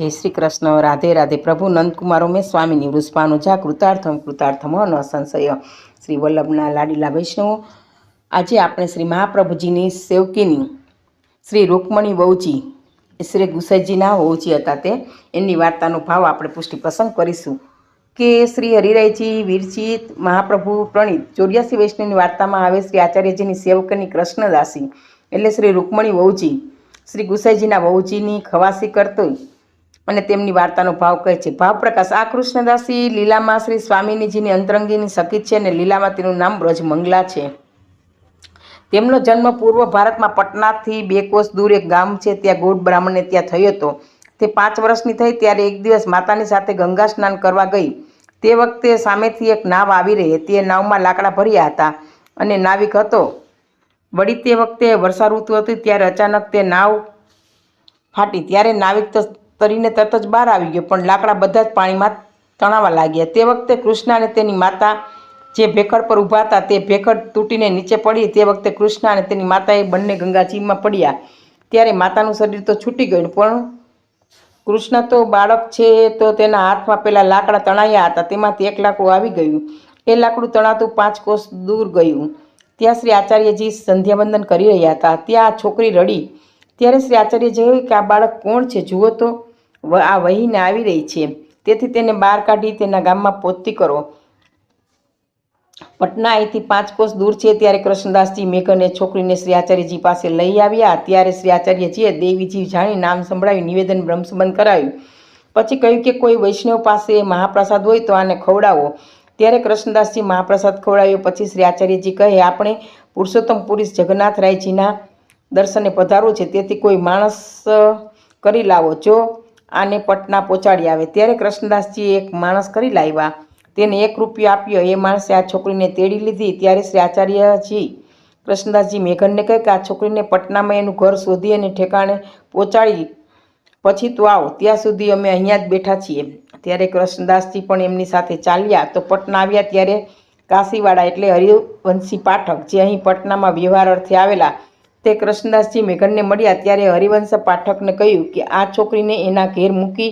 જય શ્રી કૃષ્ણ, રાધે રાધે. પ્રભુ નંદકુમારો, મેં સ્વામીની વૃષભાનુજા કૃતાર્થમ કૃતાર્થમ ન સંશય શ્રી વલ્લભના લાડીલા વૈષ્ણવો, આજે આપણે શ્રી મહાપ્રભુજીની સેવકીની શ્રી રૂકમણી વહુજી, શ્રી ગુસાઈજીના વહુજી હતા તે. એમની વાર્તાનો ભાવ આપણે પુષ્ટિ પ્રસંગ કરીશું કે શ્રી હરિરાયજી, વીરજીત, મહાપ્રભુ, પ્રણીત ચોર્યાસી વૈષ્ણવની વાર્તામાં આવે શ્રી આચાર્યજીની સેવકની કૃષ્ણદાસી. એટલે શ્રી રૂકમણી વહુજી, શ્રી ગુસાઈજીના વહુજીની ખવાસી કરતો અને તેમની વાર્તાનો ભાવ કહે છે. ભાવ પ્રકાશ. આ કૃષ્ણદાસી લીલામાં શ્રી સ્વામીજીની અંતરંગીની સખી છે અને લીલામાં તેનું નામ બ્રજ મંગલા છે. તેમનો જન્મ પૂર્વ ભારતમાં પટનાથી બે કોસ દૂર એક ગામ છે. ત્યાં ગોડ બ્રાહ્મણને ત્યાં થયો હતો. તે પાંચ વર્ષની થઈ ત્યારે એક દિવસ માતાની સાથે ગંગા સ્નાન કરવા ગઈ. તે વખતે સામેથી એક નાવ આવી રહી એ નાવમાં લાકડા ભર્યા હતા અને નાવિક હતો. વળી તે વખતે વર્ષા ઋતુ હતી ત્યારે અચાનક તે નાવ ફાટી. ત્યારે નાવિક તો તરીને તરત જ બહાર આવી ગયો. પણ લાકડા બધા જ પાણીમાં તણાવા લાગ્યા. તે વખતે કૃષ્ણ અને તેની માતા જે ભેખડ પર ઊભા હતા, તે ભેખડ તૂટીને નીચે પડી. તે વખતે કૃષ્ણ અને તેની માતાએ બંને ગંગાજીમાં પડ્યા. ત્યારે માતાનું શરીર તો છૂટી ગયું, પણ કૃષ્ણ તો બાળક છે તો તેના હાથમાં પેલા લાકડા તણાયા હતા. તેમાંથી એક લાકડું આવી ગયું. એ લાકડું તણાતું પાંચ કોષ દૂર ગયું. ત્યાં શ્રી આચાર્યજી સંધ્યાવંદન કરી રહ્યા હતા. ત્યાં છોકરી રડી. ત્યારે શ્રી આચાર્ય જોયું કે આ બાળક કોણ છે? જુઓ તો આ વહીને આવી રહી છે. તેથી તેને બહાર કાઢી તેના ગામમાં પોતી કરો. પટના અહીંથી પાંચ કોસ દૂર છે ત્યારે કૃષ્ણદાસજી મેઘને છોકરીને શ્રી આચાર્યજી પાસે લઈ આવ્યા. ત્યારે શ્રી આચાર્યજીએ દેવીજી જાણી નામ સંભળાવી નિવેદન બ્રહ્મસંબંધ કરાવ્યું પછી કહ્યું કે કોઈ વૈષ્ણવ પાસે મહાપ્રસાદ હોય તો આને ખવડાવો. ત્યારે કૃષ્ણદાસજી મહાપ્રસાદ ખવડાવ્યો. પછી શ્રી આચાર્યજી કહે, આપણે પુરુષોત્તમ પુરુષ જગન્નાથ રાયજીના દર્શને પધારવું છે. તેથી કોઈ માણસ કરી લાવો. જો આને પટના પહોંચાડી આવે. ત્યારે કૃષ્ણદાસજીએ એક માણસ કરી લાવ્યા. તેને એક રૂપિયો આપ્યો. એ માણસે આ છોકરીને તેડી લીધી. ત્યારે શ્રી આચાર્યજી, કૃષ્ણદાસજી મેઘનને કહે કે આ છોકરીને પટનામાં એનું ઘર શોધી અને ઠેકાણે પહોંચાડી પછી તો આવો. ત્યાં સુધી અમે અહીંયા જ બેઠા છીએ. ત્યારે કૃષ્ણદાસજી પણ એમની સાથે ચાલ્યા. તો પટના આવ્યા ત્યારે કાશીવાડા એટલે હરિવંશી પાઠક, જે અહીં પટનામાં વ્યવહાર અર્થે આવેલા. તે કૃષ્ણદાસજી મેઘનને મળ્યા ત્યારે હરિવંશ પાઠકને કહ્યું કે આ છોકરીને એના ઘેર મૂકી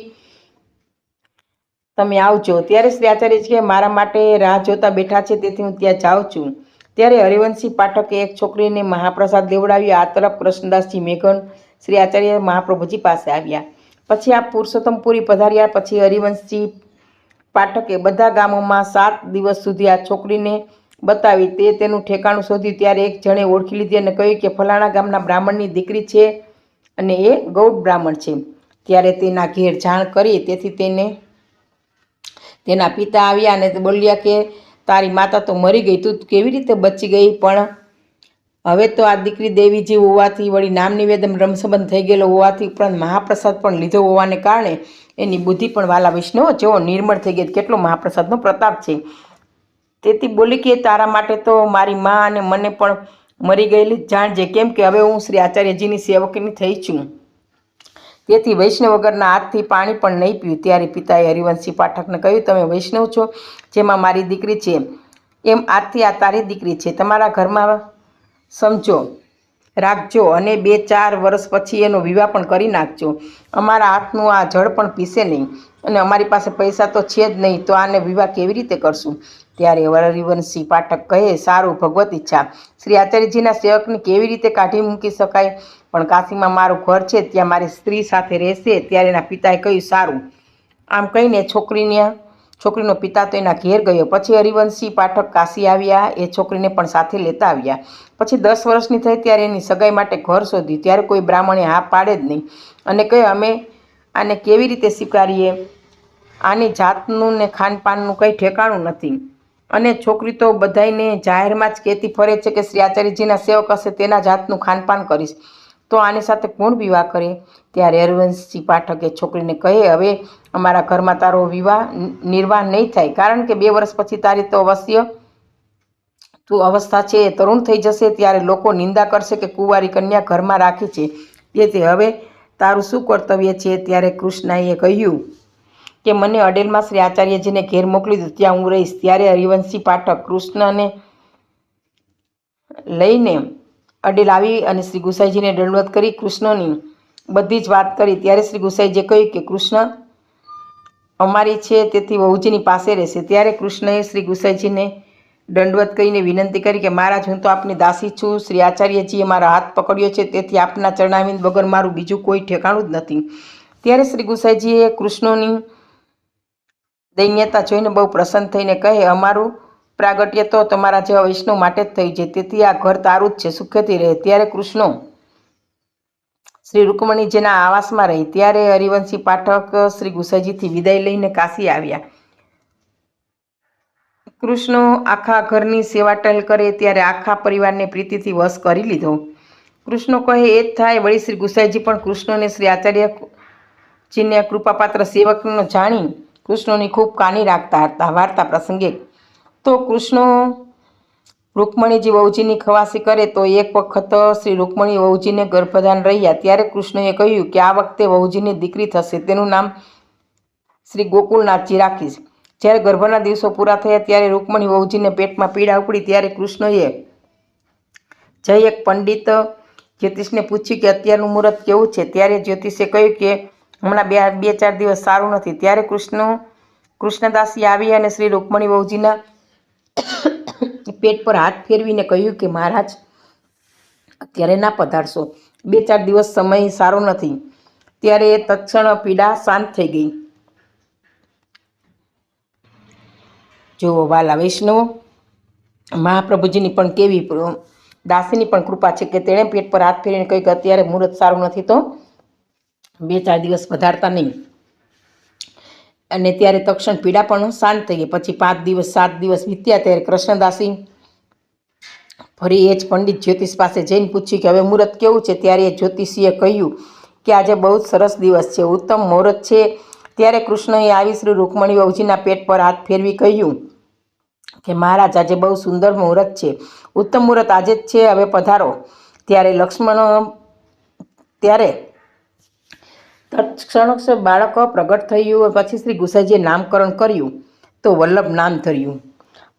તમે આવજો. ત્યારે શ્રી આચાર્યજી કે મારા માટે રાહ જોતા બેઠા છે, તેથી હું ત્યાં જાઉં છું. ત્યારે હરિવંશી પાઠકે એક છોકરીને મહાપ્રસાદ લેવડાવ્યો આ તરફ કૃષ્ણદાસજી મેઘન શ્રી આચાર્ય મહાપ્રભુજી પાસે આવ્યા. પછી આ પુરુષોત્તમપુરી પધાર્યા. પછી હરિવંશજી પાઠકે બધા ગામોમાં સાત દિવસ સુધી આ છોકરીને બતાવી તે તેનું ઠેકાણું શોધ્યું ત્યારે એક જણે ઓળખી લીધી અને કહ્યું કે ફલાણા ગામના બ્રાહ્મણની દીકરી છે અને એ ગૌડ બ્રાહ્મણ છે. ત્યારે તેના ઘેર જાણ કરી તેથી તેને તેના પિતા આવ્યા અને બોલ્યા કે તારી માતા તો મરી ગઈ, તું કેવી રીતે બચી ગઈ? પણ હવે તો આ દીકરી દેવીજી હોવાથી વળી નામ નિવેદન રમસંબંધ થઈ ગયેલો હોવાથી ઉપરાંત મહાપ્રસાદ પણ લીધો હોવાને કારણે એની બુદ્ધિ પણ વાલા વિષ્ણુ જેવો નિર્મળ થઈ ગઈ. કેટલો મહાપ્રસાદનો પ્રતાપ છે. તેથી બોલી કે તારા માટે તો મારી મા અને મને પણ મરી ગયેલી જાણજે કેમ કે હવે હું શ્રી આચાર્યજીની સેવકની થઈ છું. તેથી વૈષ્ણવ વગરના હાથથી પાણી પણ નહીં પીવું. ત્યારે પિતાએ હરિવંશી પાઠકને કહ્યું, તમે વૈષ્ણવ છો, જેમાં મારી દીકરી છે. એમ આજથી આ તારી દીકરી છે. તમારા ઘરમાં સમજો, રાખજો અને બે ચાર વર્ષ પછી એનો વિવાહ પણ કરી નાખજો. અમારા હાથનું આ જળ પણ પીસે નહીં. અને અમારી પાસે પૈસા તો છે જ નહીં, તો આને વિવાહ કેવી રીતે કરશું? ત્યારે હરિવંશી પાઠક કહે, સારું, ભગવત ઈચ્છા. શ્રી આચાર્યજીના સેવકને કેવી રીતે કાઢી મૂકી શકાય? પણ કાશીમાં મારું ઘર છે, ત્યાં મારી સ્ત્રી સાથે રહેશે. ત્યારે એના પિતાએ કહ્યું, સારું. આમ કહીને છોકરીને, છોકરીનો પિતા તો એના ઘેર ગયો. પછી હરિવંશી પાઠક કાશી આવ્યા, એ છોકરીને પણ સાથે લેતા આવ્યા. પછી દસ વર્ષની થઈ ત્યારે એની સગાઈ માટે ઘર શોધ્યું. ત્યારે કોઈ બ્રાહ્મણે હા પાડે જ નહીં. અને કહે, અમે આને કેવી રીતે સ્વીકારીએ? આની જાતનું ને ખાનપાનનું કંઈ ઠેકાણું નથી. અને છોકરી તો બધાયને જાહેરમાં જ કહેતી ફરે છે કે શ્રી આચાર્યજીના સેવક હશે તેના જાતનું ખાનપાન કરીશ. તો આની સાથે કોણ વિવાહ કરે ત્યારે હરિવંશજી પાઠકે છોકરીને કહે, હવે અમારા ઘરમાં તારો વિવાહ નિર્વાહ નહીં થાય. કારણ કે બે વર્ષ પછી તારી તો અવશ્ય તું અવસ્થા છે, એ તરુણ થઈ જશે. ત્યારે લોકો નિંદા કરશે કે કુંવારી કન્યા ઘરમાં રાખી છે. તેથી હવે તારું શું કર્તવ્ય છે? ત્યારે કૃષ્ણએ કહ્યું કે મને અડેલમાં શ્રી આચાર્યજીને ઘેર મોકલી દો, ત્યાં હું રહીશ. ત્યારે હરિવંશી પાઠક કૃષ્ણને લઈને અડેલ આવી અને શ્રી ગુસાઈજીને દંડવત કરી કૃષ્ણની બધી જ વાત કરી. ત્યારે શ્રી ગુસાઈજીએ કહ્યું કે કૃષ્ણ, અમારી છે તેથી વહુજીની પાસે રહેશે. ત્યારે કૃષ્ણએ શ્રી ગુસાઈજીને દંડવત કરીને વિનંતી કરી કે, મહારાજ, હું તો આપની દાસી છું. શ્રી આચાર્યજીએ મારા હાથ પકડ્યો છે, તેથી આપના ચરણાવિંદ વગર મારું બીજું કોઈ ઠેકાણું જ નથી. ત્યારે શ્રી ગુસાઈજીએ કૃષ્ણોની દૈન્યતા જોઈને બહુ પ્રસન્ન થઈને કહે, અમારું પ્રાગટ્ય તો તમારા જેવા વૈષ્ણવ માટે જ થયું છે. તેથી આ ઘર તારું જ છે, સુખેથી રહે. ત્યારે કૃષ્ણ શ્રી રૂકમણીજીના આવાસમાં રહી, ત્યારે હરિવંશી પાઠક શ્રી ગુસાઈજીથી વિદાય લઈને કાશી આવ્યા. કૃષ્ણ આખા ઘરની સેવા ટહેલ કરે, ત્યારે આખા પરિવારને પ્રીતિથી વશ કરી લીધો. કૃષ્ણ કહે, એ જ થાય, વળી શ્રી ગુસાઈજી પણ કૃષ્ણને શ્રી આચાર્યજીને કૃપાપાત્ર સેવકનો જાણી કૃષ્ણની ખૂબ કાની રાખતા હતા વાર્તા પ્રસંગે. તો કૃષ્ણ રૂકમણીજી વહુજીની ખવાસી કરે તો એક વખત શ્રી રૂકમણી વહુજીને ગર્ભધાન રહ્યા. ત્યારે કૃષ્ણએ કહ્યું કે આ વખતે વહુજીની દીકરી થશે. તેનું નામ શ્રી ગોકુળનાથજી રાખીશ. જ્યારે ગર્ભના દિવસો પૂરા થયા ત્યારે રૂકમણી વહુજીને પેટમાં પીડા ઉપડી ત્યારે કૃષ્ણએ જય એક પંડિત જ્યોતિષને પૂછ્યું કે અત્યારનું મુહૂર્ત કેવું છે? ત્યારે જ્યોતિષે કહ્યું કે હમણાં બે બે, ચાર દિવસ સારું નથી. ત્યારે કૃષ્ણ, કૃષ્ણદાસી આવી અને શ્રી રૂકમણી વહુજીના પેટ પર હાથ ફેરવીને કહ્યું કે, મહારાજ, અત્યારે ના પધારશો. બે, ચાર દિવસ સમય સારો નથી. ત્યારે એ તત્ક્ષણ પીડા શાંત થઈ ગઈ. જુઓ વાલા વૈષ્ણવો, મહાપ્રભુજીની પણ કેવી દાસીની પણ કૃપા છે કે તેણે પેટ પર હાથ ફેરીને કહ્યું કે, અત્યારે મુહૂર્ત સારું નથી તો બે ચાર દિવસ પધારતા નહીં. અને ત્યારે તક્ષણ પીડા પણ શાંત થઈ ગઈ. પછી પાંચ દિવસ, સાત દિવસ વીત્યા ત્યારે કૃષ્ણદાસી ફરી એ જ પંડિત જ્યોતિષ પાસે જઈને પૂછ્યું કે, હવે મુહૂર્ત કેવું છે? ત્યારે એ જ્યોતિષીએ કહ્યું કે, આજે બહુ જ સરસ દિવસ છે. ઉત્તમ મુહૂર્ત છે. ત્યારે કૃષ્ણએ આવી શ્રી રૂકમણી વહુજીના પેટ પર હાથ ફેરવી કહ્યું કે, મહારાજ, આજે બહુ સુંદર મુહૂર્ત છે. ઉત્તમ મુહૂર્ત આજે જ છે. હવે પધારો. ત્યારે લક્ષ્મણ, ત્યારે તત્ક્ષણ બાળક પ્રગટ થયું પછી શ્રી ગુસાઈજીએ નામકરણ કર્યું તો વલ્લભ નામ ધર્યું.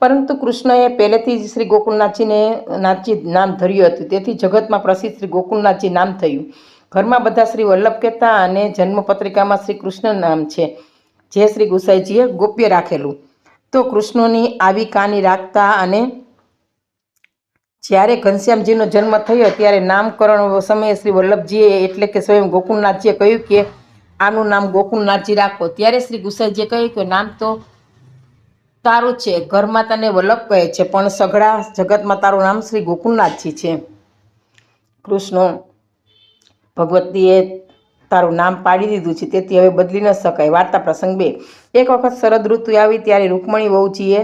પરંતુ કૃષ્ણએ પહેલેથી જ શ્રી ગોકુળનાથજીને, નાથજી નામ ધર્યું હતું. તેથી જગતમાં પ્રસિદ્ધ શ્રી ગોકુળનાથજી નામ થયું. ઘરમાં બધા શ્રી વલ્લભ કહેતા અને જન્મપત્રિકામાં શ્રી કૃષ્ણ નામ છે, જે શ્રી ગુસાઈજીએ ગોપ્ય રાખેલું. તો કૃષ્ણની આવી કાની રાખતા અને જ્યારે ઘનશ્યામજીનો જન્મ થયો ત્યારે નામકરણ સમયે શ્રી વલ્લભજીએ એટલે કે સ્વયં ગોકુલનાથજીએ કહ્યું કે આનું નામ ગોકુળનાથજી રાખો. ત્યારે શ્રી ગુસાઈજીએ કહ્યું કે નામ તો તારું છે. ઘરમાં તને વલ્લભ કહે છે, પણ સઘળા જગતમાં તારું નામ શ્રી ગોકુળનાથજી છે. કૃષ્ણ ભગવતીએ તારું નામ પાડી દીધું છે, તેથી હવે બદલી ન શકાય. વાર્તા પ્રસંગ બે. એક વખત શરદ ઋતુ આવી ત્યારે રૂકમણી વહુજીએ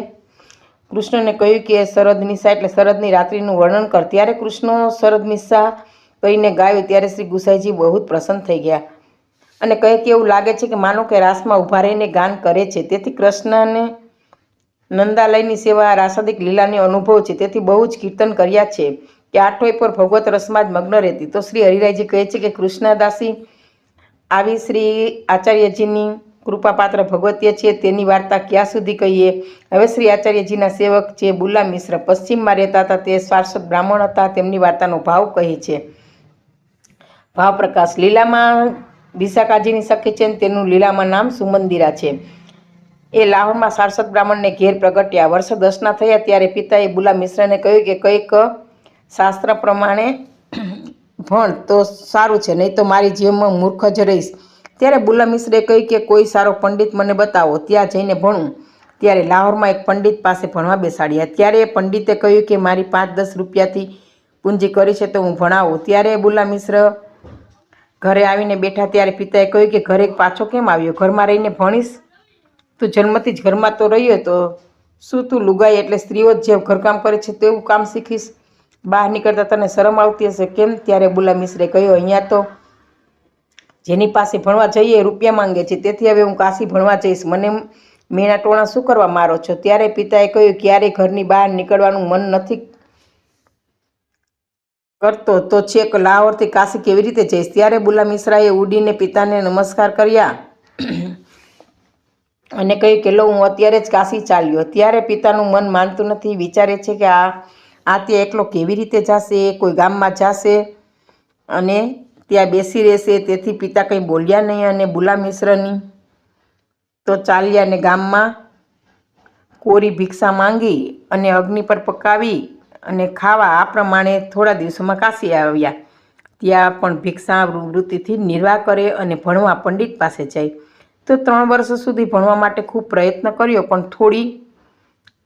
કૃષ્ણને કહ્યું કે શરદ નિશા એટલે શરદની રાત્રિનું વર્ણન કર. ત્યારે કૃષ્ણ શરદ નિશા કહીને ગાયું, ત્યારે શ્રી ગુસાઈજી બહુ જ પ્રસન્ન થઈ ગયા. અને કહે કે એવું લાગે છે કે માનો કે રાસમાં ઊભા રહીને ગાન કરે છે. તેથી કૃષ્ણને નંદાલયની સેવા, રાસાદિક લીલાની અનુભવ છે. તેથી બહુ જ કીર્તન કર્યા છે કે આઠોય પર ભગવત રસમાં જ મગ્ન રહેતી. તો શ્રી હરિરાયજી કહે છે કે કૃષ્ણદાસી આવી શ્રી આચાર્યજીની કૃપાપાત્ર ભગવતીય છે તેની વાર્તા ક્યાં સુધી કહીએ? હવે શ્રી આચાર્યજીના સેવક જે બુલા મિશ્ર પશ્ચિમમાં રહેતા હતા, તે શાશ્વત બ્રાહ્મણ હતા, તેમની વાર્તાનો ભાવ કહે છે. ભાવ પ્રકાશ લીલામાં વિશાખાજીની સખી છે ને તેનું લીલામાં નામ સુમંદિરા છે. એ લાહોરમાં સારસ્વત બ્રાહ્મણને ઘેર પ્રગટ્યા. વર્ષ દસના થયા ત્યારે પિતાએ બુલા મિશ્રને કહ્યું કે કંઈક શાસ્ત્ર પ્રમાણે ભણ તો સારું છે, નહીં તો મારી જીવનમાં મૂર્ખ જ રહીશ. ત્યારે બુલા મિશ્રે કહ્યું કે કોઈ સારો પંડિત મને બતાવો. ત્યાં જઈને ભણું. ત્યારે લાહોરમાં એક પંડિત પાસે ભણવા બેસાડ્યા. ત્યારે એ પંડિતે કહ્યું કે મારી પાંચ દસ રૂપિયાથી પૂંજી કરી છે તો હું ભણાવું. ત્યારે બુલા મિશ્ર ઘરે આવીને બેઠા. ત્યારે પિતાએ કહ્યું કે ઘરે પાછો કેમ આવ્યો? ઘરમાં રહીને ભણીશ? તું જન્મથી જ ઘરમાં તો રહ્યો તો શું તું લુગાઈ એટલે સ્ત્રીઓ જે ઘરકામ કરે છે તેવું કામ શીખીશ? બહાર નીકળતા તને શરમ આવતી હશે? કેમ? ત્યારે બુલા મિશ્રે કહ્યું, અહીંયા તો જેની પાસે ભણવા જઈએ, રૂપિયા માંગે છે, તેથી હવે હું કાશી ભણવા જઈશ. મને મેણા ટોણા શું કરવા મારો છો? ત્યારે પિતાએ કહ્યું, ક્યારે ઘરની બહાર નીકળવાનું મન નથી કરતો, તો છેક લાહોરથી કાશી કેવી રીતે જઈશ? ત્યારે બુલા મિશ્રાએ ઉડીને પિતાને નમસ્કાર કર્યા અને કહ્યું કે, લો, હું અત્યારે જ કાશી ચાલ્યો. ત્યારે પિતાનું મન માનતું નથી, વિચારે છે કે આ આ તે એકલો કેવી રીતે જાશે? કોઈ ગામમાં જાશે? અને ત્યાં બેસી રહેશે, તેથી પિતા કંઈ બોલ્યા નહીં અને બુલા મિશ્રની તો ચાલ્યા અને ગામમાં કોરી ભિક્ષા માંગી અને અગ્નિ પર પકાવી અને ખાવા આ પ્રમાણે થોડા દિવસોમાં કાશી આવ્યા. ત્યાં પણ ભિક્ષા વૃત્તિથી નિર્વાહ કરે અને ભણવા પંડિત પાસે જાય. તો ત્રણ વર્ષ સુધી ભણવા માટે ખૂબ પ્રયત્ન કર્યો, પણ થોડી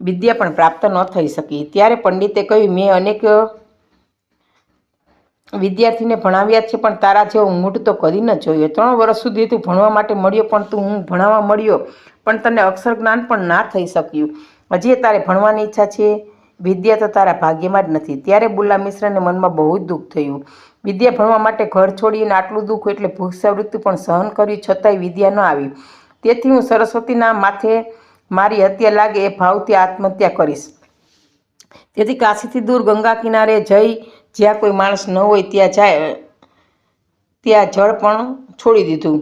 વિદ્યા પણ પ્રાપ્ત ન થઈ શકી. ત્યારે પંડિતે કહ્યું, મેં અનેક વિદ્યાર્થીને ભણાવ્યા છે, પણ તારા જેવો મૂઢ તો કરી ન જોયો. ત્રણ વર્ષ સુધી તું ભણવા માટે મળ્યો, પણ તું હું ભણાવવા મળ્યો, પણ તને અક્ષર જ્ઞાન પણ ના થઈ શક્યું. હજી તારે ભણવાની ઈચ્છા છે? વિદ્યા તો તારા ભાગ્યમાં જ નથી. ત્યારે બુલ્લા મિશ્રાને મનમાં બહુ જ દુઃખ થયું. વિદ્યા ભણવા માટે ઘર છોડીને આટલું દુઃખ એટલે ભૂક્ષાવૃત્તિ પણ સહન કર્યું છતાંય વિદ્યા ન આવી. તેથી હું સરસ્વતીના માથે મારી હત્યા લાગે એ ભાવથી આત્મહત્યા કરીશ. તેથી કાશીથી દૂર ગંગા કિનારે જઈ જ્યાં કોઈ માણસ ન હોય ત્યાં જાય, ત્યાં જળ પણ છોડી દીધું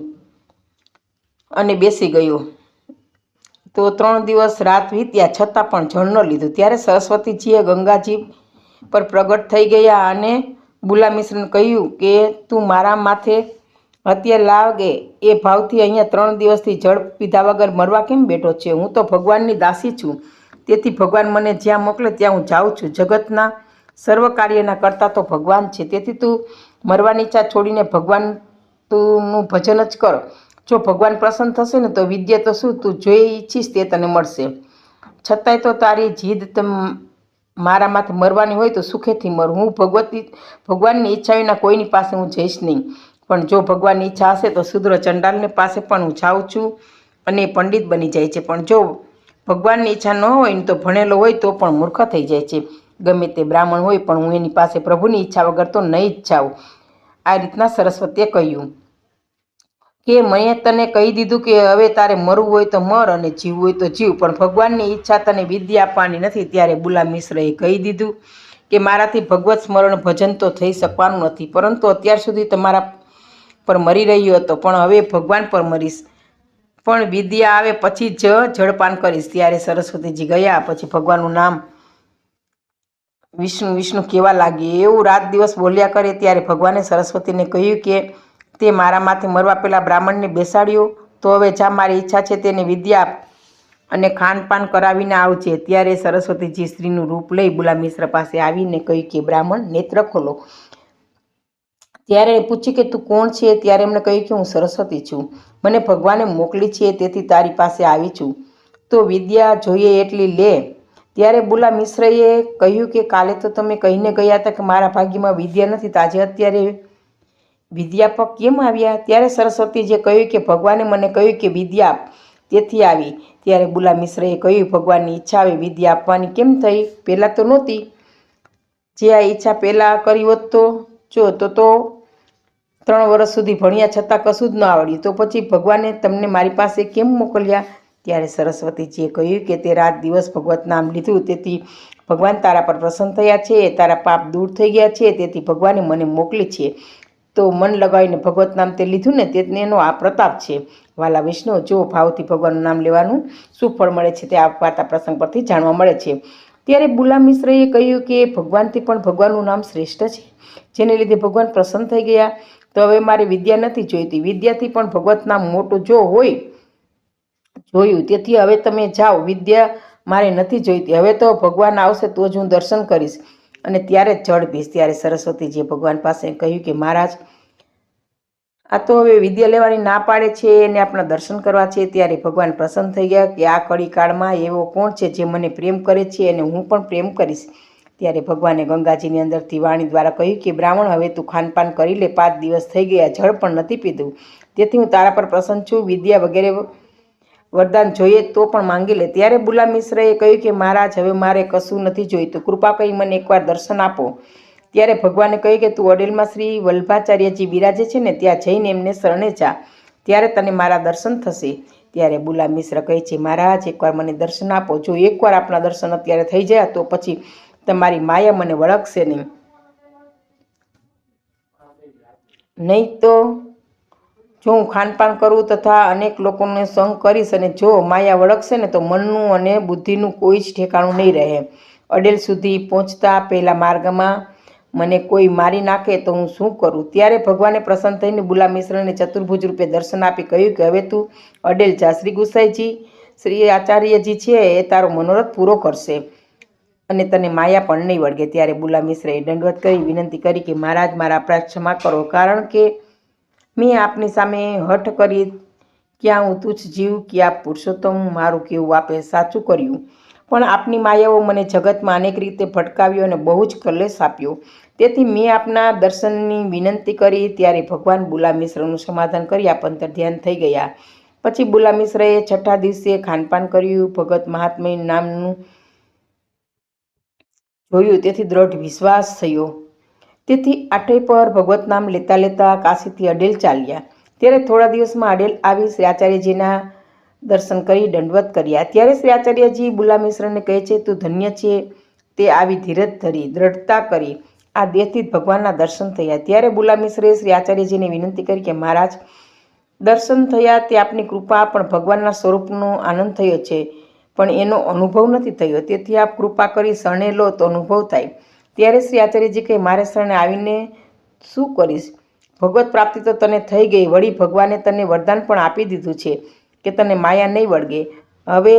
અને બેસી ગયો. તો ત્રણ દિવસ રાત વીત્યા, છતાં પણ જળ ન લીધું. ત્યારે સરસ્વતીજીએ ગંગાજી પર પ્રગટ થઈ ગયા અને બુલા મિશ્રને કહ્યું કે, તું મારા માથે હત્યા લાગે, એ ભાવથી અહીંયા ત્રણ દિવસથી જળ પીધા વગર મરવા કેમ બેઠો છે? હું તો ભગવાનની દાસી છું. તેથી ભગવાન મને જ્યાં મોકલે ત્યાં હું જાઉં છું. જગતના સર્વ કાર્યના કરતા તો ભગવાન છે. તેથી તું મરવાની ઈચ્છા છોડીને ભગવાન તુંનું ભજન જ કર. જો ભગવાન પ્રસન્ન થશે ને તો વિદ્યા તો શું? તું જે ઈચ્છીશ તે તને મળશે. છતાંય તો તારી જીદ તમ મારામાંથી મરવાની હોય તો સુખેથી મર. હું ભગવતી, ભગવાનની ઈચ્છા વિના કોઈની પાસે હું જઈશ નહીં. પણ જો ભગવાનની ઈચ્છા હશે તો શુદ્ર ચંડાલને પાસે પણ હું જાઉં છું અને પંડિત બની જાય છે. પણ જો ભગવાનની ઈચ્છા ન હોય ને તો ભણેલો હોય તો પણ મૂર્ખ થઈ જાય છે. ગમે તે બ્રાહ્મણ હોય, પણ હું એની પાસે પ્રભુની ઈચ્છા વગર તો નહીં જાઉં. આ રીતના સરસ્વતીએ કહ્યું. કે મેં તને કહી દીધું કે હવે તારે મરવું હોય તો મર અને જીવવું હોય તો જીવ, પણ ભગવાનની ઈચ્છા તને વિદ્યા આપવાની નથી, ત્યારે બુલા મિશ્રએ કહી દીધું કે મારાથી ભગવત સ્મરણ ભજન તો થઈ શકવાનું નથી, પરંતુ અત્યાર સુધી તમારા પર મરી રહ્યો હતો, પણ હવે ભગવાન પર મરીશ. પણ વિદ્યા આવે પછી જ જળપાન કરીશ, ત્યારે સરસ્વતીજી ગયા, પછી ભગવાનનું નામ વિષ્ણુ વિષ્ણુ કેવા લાગે? એવું રાત દિવસ બોલ્યા કરે ત્યારે ભગવાને સરસ્વતીને કહ્યું કે, તે મારા માથે મરવા પેલા બ્રાહ્મણને બેસાડ્યો. તો હવે જ્યાં મારી ઈચ્છા છે તેને વિદ્યા અને ખાનપાન કરાવીને આવજે. ત્યારે સરસ્વતીજી સ્ત્રીનું રૂપ લઈ બુલા મિશ્ર પાસે આવીને કહ્યું કે, બ્રાહ્મણ, નેત્ર ખોલો. ત્યારે પૂછ્યું કે, તું કોણ છે? ત્યારે એમણે કહ્યું કે, હું સરસ્વતી છું. મને ભગવાને મોકલી છે, તેથી તારી પાસે આવી છું. તો વિદ્યા જોઈએ એટલી લે. ત્યારે બુલા મિશ્રએ કહ્યું કે કાલે તો તમે કહીને ગયા હતા કે મારા ભાગ્યમાં વિદ્યા નથી, તો આજે અત્યારે વિદ્યાપક કેમ આવ્યા? ત્યારે સરસ્વતીજીએ કહ્યું કે ભગવાને મને કહ્યું કે વિદ્યા તેથી આવી. ત્યારે બુલા મિશ્રએ કહ્યું, ભગવાનની ઈચ્છા આવી વિદ્યા આપવાની. કેમ થઈ? પહેલાં તો નહોતી. જે આ ઈચ્છા પહેલાં કરી હોત તો, જો, તો તો ત્રણ વર્ષ સુધી ભણ્યા છતાં કશું જ ન આવડ્યું. તો પછી ભગવાને તમને મારી પાસે કેમ મોકલ્યા? ત્યારે સરસ્વતીજીએ કહ્યું કે તે રાત દિવસ ભગવત નામ લીધું, તેથી ભગવાન તારા પર પ્રસન્ન થયા છે, તારા પાપ દૂર થઈ ગયા છે, તેથી ભગવાને મને મોકલી છે. તો મન લગાવીને ભગવત નામ તે લીધું ને તે એનો આ પ્રતાપ છે. વાલા વિષ્ણુ, જો ભાવથી ભગવાનનું નામ લેવાનું શું ફળ મળે છે તે આ વાર્તા પ્રસંગ પરથી જાણવા મળે છે. ત્યારે બુલા મિશ્રએ કહ્યું કે ભગવાનથી પણ ભગવાનનું નામ શ્રેષ્ઠ છે. જેને લીધે ભગવાન પ્રસન્ન થઈ ગયા. તો હવે મારે વિદ્યા નથી જોઈતી. વિદ્યાથી પણ ભગવત નામ મોટું જો હોય જોયું. તેથી હવે તમે જાઓ. વિદ્યા મારે નથી જોઈતી. હવે તો ભગવાન આવશે તો જ હું દર્શન કરીશ. અને ત્યારે જ જળ પીશ. ત્યારે સરસ્વતીજીએ ભગવાન પાસે કહ્યું કે, મહારાજ, આ તો હવે વિદ્યા લેવાની ના પાડે છે. અને આપણા દર્શન કરવા છે. ત્યારે ભગવાન પ્રસન્ન થઈ ગયા કે, આ કડીકાળમાં એવો કોણ છે જે મને પ્રેમ કરે છે અને હું પણ પ્રેમ કરીશ? ત્યારે ભગવાને ગંગાજીની અંદરથી વાણી દ્વારા કહ્યું કે, બ્રાહ્મણ, હવે તું ખાનપાન કરી લે. પાંચ દિવસ થઈ ગયા. જળ પણ નથી પીધું. તેથી હું તારા પર પ્રસન્ન છું. વિદ્યા વગેરે વરદાન જોઈએ તો પણ માંગી લે. ત્યારે બુલા મિશ્રએ કહ્યું કે, મહારાજ, હવે મારે કશું નથી જોઈતું. કૃપા કરી મને એકવાર દર્શન આપો. ત્યારે ભગવાને કહ્યું કે, તું અડેલમાં શ્રી વલ્ભાચાર્યજી બિરાજે છે ને, ત્યાં જઈને એમને શરણે જા. ત્યારે તને મારા દર્શન થશે. ત્યારે બુલા મિશ્ર કહે છે, મહારાજ, એકવાર મને દર્શન આપો. જો એકવાર આપણા દર્શન અત્યારે થઈ જાય, તો પછી તમારી માયા મને વળગશે નહીં. નહીં તો જો હું ખાનપાન કરું તથા અનેક લોકોને સંગ કરીશ અને જો માયા વળગશે ને તો મનનું અને બુદ્ધિનું કોઈ જ ઠેકાણું નહીં રહે. અડેલ સુધી પહોંચતા પહેલાં માર્ગમાં મને કોઈ મારી નાખે તો હું શું કરું? ત્યારે ભગવાને પ્રસન્ન થઈને બુલા મિશ્રને ચતુર્ભુજ રૂપે દર્શન આપી કહ્યું કે, હવે તું અડેલ જા. શ્રી ગુસાઈજી, શ્રી આચાર્યજી છે, એ તારો મનોરથ પૂરો કરશે અને તને માયા પણ નહીં વળગે. ત્યારે બુલા મિશ્રએ દંડવત કરી વિનંતી કરી કે, મહારાજ, મારા અપરાધ ક્ષમા કરો. કારણ કે મેં આપની સામે હઠ કરી ક્યાં હું તુચ્છ જીવ, ક્યાં પુરુષોત્તમ મારું કેવું આપે સાચું કર્યું. પણ આપની માયાઓ મને જગતમાં અનેક રીતે ભટકાવ્યો અને બહુ જ કલેશ આપ્યો. તેથી મેં આપના દર્શનની વિનંતી કરી, ત્યારે ભગવાન બુલા મિશ્રનું સમાધાન કરી આપ અંતર ધ્યાન થઈ ગયા. પછી બુલા મિશ્રએ છઠ્ઠા દિવસે ખાનપાન કર્યું, ભગત મહાત્મય નામનું જોયું, તેથી દ્રઢ વિશ્વાસ થયો. તેથી આઠે પર ભગવત નામ લેતા લેતા કાશીથી અડેલ ચાલ્યા. ત્યારે થોડા દિવસમાં અડેલ આવી શ્રી આચાર્યજીના દર્શન કરી દંડવત કર્યા. ત્યારે શ્રી આચાર્યજી બુલા મિશ્રને કહે છે, તું ધન્ય છે. તે આવી ધીરજ ધરી, દ્રઢતા કરી, આ દેહથી ભગવાનના દર્શન થયા. ત્યારે બુલા મિશ્રે શ્રી આચાર્યજીને વિનંતી કરી કે, મહારાજ, દર્શન થયા તે આપની કૃપા, પણ ભગવાનના સ્વરૂપનો આનંદ થયો છે, પણ એનો અનુભવ નથી થયો. તેથી આપ કૃપા કરી શરણે લો તો અનુભવ થાય. ત્યારે શ્રી આચાર્યજી કહે, મારે શરણે આવીને શું કરીશ? ભગવત પ્રાપ્તિ તો તને થઈ ગઈ, વળી ભગવાને તને વરદાન પણ આપી દીધું છે કે તને માયા નહીં વળગે. હવે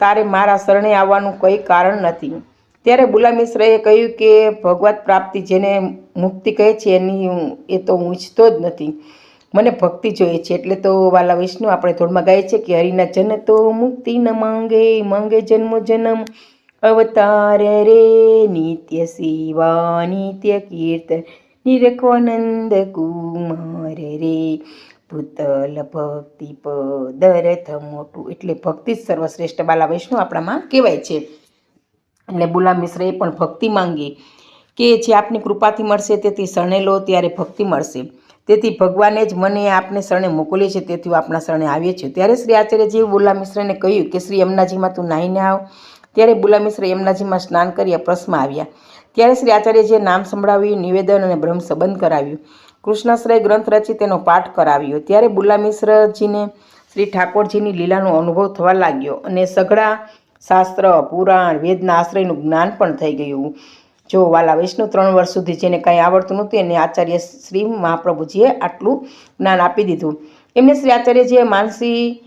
તારે મારા શરણે આવવાનું કંઈ કારણ નથી. ત્યારે બુલા મિશ્રએ કહ્યું કે, ભગવત પ્રાપ્તિ જેને મુક્તિ કહે છે, એની એ તો હું ઈચ્છતો જ નથી. મને ભક્તિ જોઈએ છે. એટલે તો વાલા વિષ્ણુ આપણે ધોળમાં ગાય છે કે, હરિના જન તો મુક્તિ ન માંગે માંગે જન્મ જન્મ. અવતાર રે નિત્ય શિવા નિત્ય કીર્તન નિરખવાનંદ કુમાર રે ભૂતલ ભક્તિ પદરથ મોટું એટલે ભક્તિ જ સર્વશ્રેષ્ઠ બાલા વૈષ્ણવ આપણામાં કહેવાય છે. એટલે બુલા મિશ્રએ પણ ભક્તિ માંગી કે જે આપની કૃપાથી મળશે, તેથી શરણે લો, ત્યારે ભક્તિ મળશે. તેથી ભગવાને જ મને આપને શરણે મોકલી છે, તેથી હું આપણા શરણે આવીએ છીએ ત્યારે શ્રી આચાર્યજીએ બુલા મિશ્રને કહ્યું કે, શ્રી યમુનાજીમાં તું નાહીને આવ. ત્યારે બુલા મિશ્ર યમુનાજીમાં સ્નાન કરી અપ્રસમાં આવ્યા. ત્યારે શ્રી આચાર્યજીએ નામ સંભળાવ્યું, નિવેદન અને બ્રહ્મ સંબંધ કરાવ્યું. કૃષ્ણાશ્રય ગ્રંથ રચી તેનો પાઠ કરાવ્યો. ત્યારે બુલા મિશ્રજીને શ્રી ઠાકોરજીની લીલાનો અનુભવ થવા લાગ્યો અને સઘળા શાસ્ત્ર, પુરાણ, વેદના આશ્રયનું જ્ઞાન પણ થઈ ગયું. જો વાલા વૈષ્ણવ ત્રણ વર્ષ સુધી જેને કાંઈ આવડતું નહોતું, એને આચાર્ય શ્રી મહાપ્રભુજીએ આટલું જ્ઞાન આપી દીધું. એમને શ્રી આચાર્યજીએ માનસી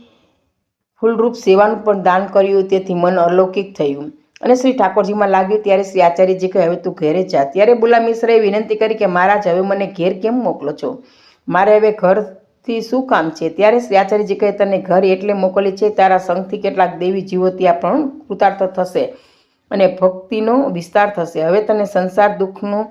ફૂલરૂપ સેવાનું પણ દાન કર્યું, તેથી મન અલૌકિક થયું. અને શ્રી ઠાકોરજીમાં લાગ્યું, ત્યારે શ્રી આચાર્યજી કહે, હવે તું ઘેરે જા. ત્યારે બુલા, મિશ્રાએ વિનંતી કરી કે, મહારાજ, હવે મને ઘેર કેમ મોકલો છો? મારે હવે ઘરથી શું કામ છે? ત્યારે શ્રી આચાર્યજી કહે, તને ઘર એટલે મોકલી છે, તારા સંઘથી કેટલાક દેવી જીવો ત્યાં પણ કૃતાર્થ થશે અને ભક્તિનો વિસ્તાર થશે. હવે તને સંસાર દુઃખનું,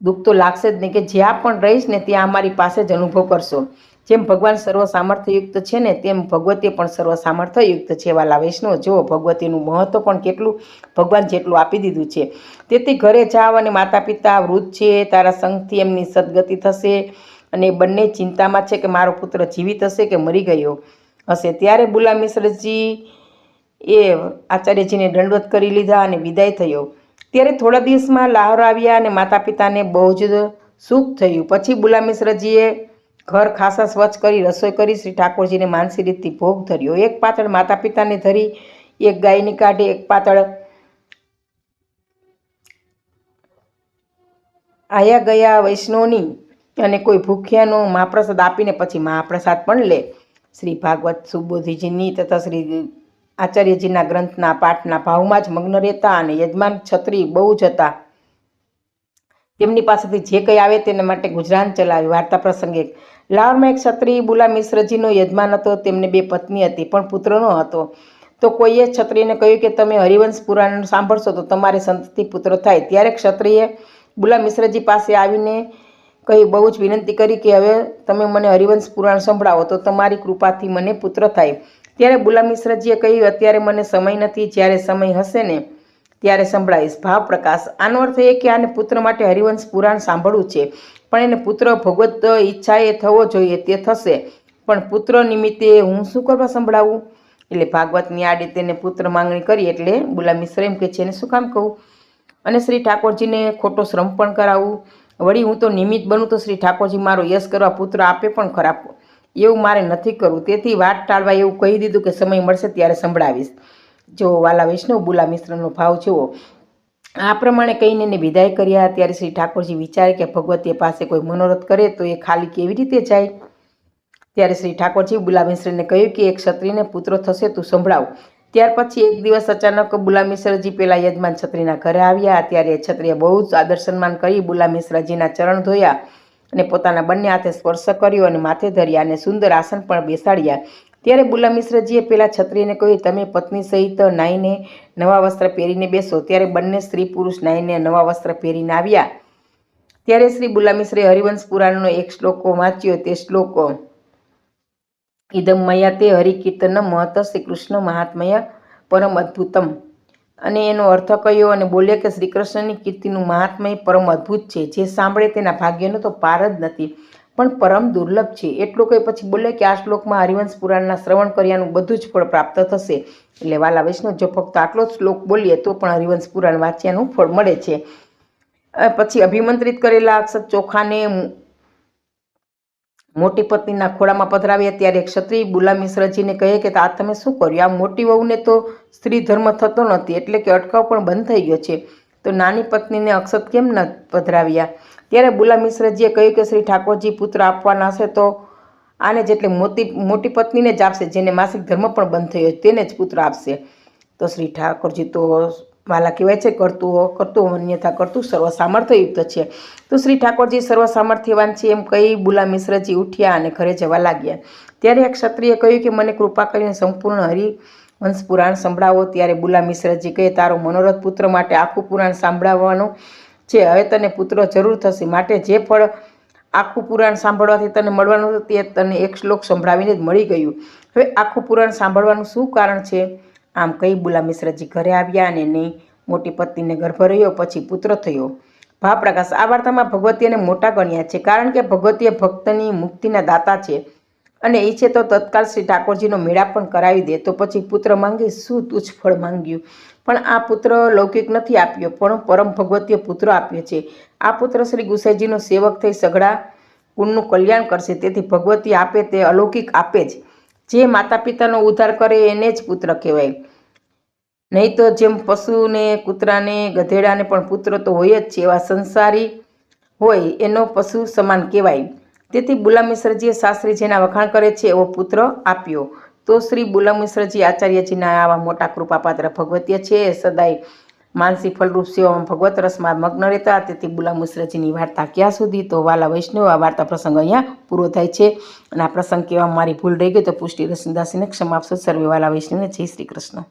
દુઃખ તો લાગશે જ નહીં કે જ્યાં પણ રહીશ ને ત્યાં અમારી પાસે જ અનુભવ કરશો. જેમ ભગવાન સર્વ સામર્થ્યયુક્ત છે ને, તેમ ભગવતી પણ સર્વ સામર્થ્યયુક્ત છે વાલા વૈષ્ણવ. જુઓ, ભગવતીનું મહત્વ પણ કેટલું, ભગવાન જેટલું આપી દીધું છે. તેથી ઘરે જાવ અને માતા પિતા વૃદ્ધ છે, તારા સંગથી એમની સદગતિ થશે અને બંને ચિંતામાં છે કે મારો પુત્ર જીવિત હશે કે મરી ગયો હશે. ત્યારે બુલા મિશ્રજી એ આચાર્યજીને દંડવત કરી લીધા અને વિદાય થયો. ત્યારે થોડા દિવસમાં લાહોર આવ્યા અને માતા પિતાને બહુ જ સુખ થયું. પછી બુલા મિશ્રજીએ ઘર ખાસા સ્વચ્છ કરી, રસોઈ કરી, શ્રી ઠાકોરજીને માનસી રીતથી ભોગ ધર્યો. એક પાતળ માતા પિતાને ધરી, એક ગાયની કાઢે, એક પાતળ આયા ગયા વૈષ્ણવની અને કોઈ ભૂખ્યાનો મહાપ્રસાદ આપીને પછી મહાપ્રસાદ પણ લે. શ્રી ભાગવત સુબોધીજીની તથા શ્રી આચાર્યજીના ગ્રંથના પાઠના ભાવમાં જ મગ્ન રહેતા અને યજમાન છત્રી બહુ જ હતા. તેમની પાસેથી જે કંઈ આવે તેના માટે ગુજરાન ચલાવી વાર્તા પ્રસંગે લાહોરમાં એક ક્ષત્રિય બુલા મિશ્રજીનો યજમાન હતો. તેમને બે પત્ની હતી, પણ પુત્ર ન હતો. તો કોઈએ ક્ષત્રિયને કહ્યું કે, તમે હરિવંશ પુરાણ સાંભળશો તો તમારે સંતતિ પુત્ર થાય. ત્યારે ક્ષત્રિયે બુલા મિશ્રજી પાસે આવીને કહ્યું, બહુ જ વિનંતી કરી કે હવે તમે મને હરિવંશ પુરાણ સંભળાવો તો તમારી કૃપાથી મને પુત્ર થાય. ત્યારે બુલા મિશ્રજીએ કહ્યું, અત્યારે મને સમય નથી, જ્યારે સમય હશે ને ત્યારે સંભળાવીશ ભાવ પ્રકાશ આનો અર્થ એ કે આને પુત્ર માટે હરિવંશ પુરાણ સાંભળવું છે, પણ એને પુત્ર ભગવત ઈચ્છાએ થવો જોઈએ તે થશે. પણ પુત્ર નિમિત્તે હું શું કરવા સંભળાવું? એટલે ભાગવતની આડે તેને પુત્ર માંગણી કરી એટલે બુલા મિશ્ર એમ કે છે, એને શું કામ કહું? અને શ્રી ઠાકોરજીને ખોટો શ્રમ પણ કરાવવું વળી હું તો નિમિત્ત બનું તો શ્રી ઠાકોરજી મારો યશ કરવા પુત્ર આપે પણ ખરાબ એવું મારે નથી કરવું. તેથી વાત ટાળવા એવું કહી દીધું કે સમય મળશે ત્યારે સંભળાવીશ. જો વાલા વૈષ્ણવ બુલા મિશ્રનો ભાવ જુઓ, આ પ્રમાણે કહીને એને વિદાય કર્યા. ત્યારે શ્રી ઠાકોરજી વિચારે કે ભગવતી પાસે કોઈ મનોરથ કરે તો એ ખાલી કેવી રીતે જાય? ત્યારે શ્રી ઠાકોરજી બુલામિશ્રને કહ્યું કે એક ક્ષત્રિયને પુત્ર થશે તું સંભળાવ. ત્યાર પછી એક દિવસ અચાનક બુલા મિશ્રજી પેલા યજમાન છત્રીના ઘરે આવ્યા. ત્યારે છત્રીએ બહુ જ આદર સન્માન કરી બુલામિશ્રજીના ચરણ ધોયા અને પોતાના બંને હાથે સ્પર્શ કર્યો અને માથે ધર્યા અને સુંદર આસન પણ બેસાડ્યા. ત્યારે બુલા મિશ્રજીએ પેલા છત્રીને કહ્યું, તમે પત્ની સહિત નાઈને નવા વસ્ત્ર પહેરીને બેસો. ત્યારે બંને સ્ત્રી પુરુષ નાઈને નવા વસ્ત્ર પહેરીને આવ્યા. ત્યારે શ્રી બુલામિશ્રે હરિવંશ પુરાણનો એક શ્લોકો વાંચ્યો. તે શ્લોકો, ઇદમ મયા તે હરિકીર્તન મહત શ્રી કૃષ્ણ મહાત્મય પરમ અદ્ભુતમ. અને એનો અર્થ કયો અને બોલ્યા કે, શ્રી કૃષ્ણની કીર્તિનું મહાત્મય પરમ અદ્ભુત છે. જે સાંભળે તેના ભાગ્યનો તો પાર જ નથી. પણ પરમ દુર્લભ છે. એટલું કંઈ પછી બોલે કે આ શ્લોકમાં હરિવંશ પુરાણના શ્રવણ કર્યાનું બધું જ ફળ પ્રાપ્ત થશે. એટલે વાલા વૈષ્ણવ જો ફક્ત આટલો શ્લોક બોલીએ તો પણ હરિવંશ પુરાણ વાંચ્યાનું ફળ મળે છે. પછી અભિમંત્રિત કરેલા અક્ષત ચોખાને મોટી પત્નીના ખોળામાં પધરાવ્યા ત્યારે ક્ષત્રિય બુલા મિશ્રજીને કહે કે આ તમે શું કર્યું? આ મોટી વહુને તો સ્ત્રી ધર્મ થતો નથી, એટલે કે અટકાવ પણ બંધ થઈ ગયો છે. તો નાની પત્નીને અક્ષત કેમ ન પધરાવ્યા? ત્યારે બુલા મિશ્રજીએ કહ્યું કે શ્રી ઠાકોરજી પુત્ર આપવાના હશે તો આને જેટલી મોટી મોટી પત્નીને જ આપશે, જેને માસિક ધર્મ પણ બંધ થયો તેને જ પુત્ર આપશે. તો શ્રી ઠાકોરજી તો વાલા કહેવાય છે, કરતું હો, કરતું અન્યથા કરતું સર્વ સામર્થ્યયુક્ત છે. તો શ્રી ઠાકોરજી સર્વ સામર્થ્યવાન છે એમ કહી બુલા મિશ્રજી ઉઠ્યા અને ઘરે જવા લાગ્યા. ત્યારે એક ક્ષત્રિય કહ્યું કે, મને કૃપા કરીને સંપૂર્ણ હરિવંશ પુરાણ સંભળાવો. ત્યારે બુલા મિશ્રજી કહે, તારો મનોરથ પુત્ર માટે આખું પુરાણ સાંભળાવવાનું છે હવે તને પુત્ર જરૂર થશે. માટે જે ફળ આખું પુરાણ સાંભળવાથી તને મળવાનું હતું તે તને એક શ્લોક સંભળાવીને જ મળી ગયું. હવે આખું પુરાણ સાંભળવાનું શું કારણ છે? આમ કહી બુલા મિશ્રજી ઘરે આવ્યા અને નહીં મોટી પત્નીને ગર્ભ રહ્યો, પછી પુત્ર થયો. ભાવપ્રકાશ, આ વાર્તામાં ભગવતીને મોટા ગણ્યા છે, કારણ કે ભગવતીએ ભક્તની મુક્તિના દાતા છે અને ઈચ્છે તો તત્કાલ શ્રી ઠાકોરજીનો મેળાપ પણ કરાવી દે. તો પછી પુત્ર માંગી, શું તુચ્છ ફળ માંગ્યું? પણ આ પુત્ર લૌકિક નથી આપ્યો, પણ પરમ ભગવતીય પુત્ર આપ્યો છે. આ પુત્ર શ્રી ગુસાઈજીનો સેવક થઈ સઘળા કુળનું કલ્યાણ કરશે, તેથી ભગવતી આપે તે અલૌકિક આપે જ. જે માતા પિતાનો ઉદ્ધાર કરે એને જ પુત્ર કહેવાય. નહીં તો જેમ પશુને, કૂતરાને, ગધેડાને પણ પુત્ર તો હોય જ છે, એવા સંસારી હોય એનો પશુ સમાન કહેવાય. તેથી બુલા મિશ્રજીએ શાસ્ત્રીજીના વખાણ કરે છે, એવો પુત્ર આપ્યો. તો શ્રી બુલા મિશ્રજી આચાર્યજીના આવા મોટા કૃપાપાત્ર ભગવતીય છે. સદાય માનસી ફલરૂપ સેવામાં ભગવત રસમાં મગ્ન રહેતા. તેથી બુલા મિશ્રજીની વાર્તા ક્યાં સુધી? તો વાલા વૈષ્ણવ, આ વાર્તા પ્રસંગ અહીંયા પૂરો થાય છે. અને આ પ્રસંગ કહેવામાં મારી ભૂલ રહી ગઈ, તો પુષ્ટિ રસદાસીને ક્ષમા આપશો. સર્વે વાલા વૈષ્ણવને જય શ્રી કૃષ્ણ.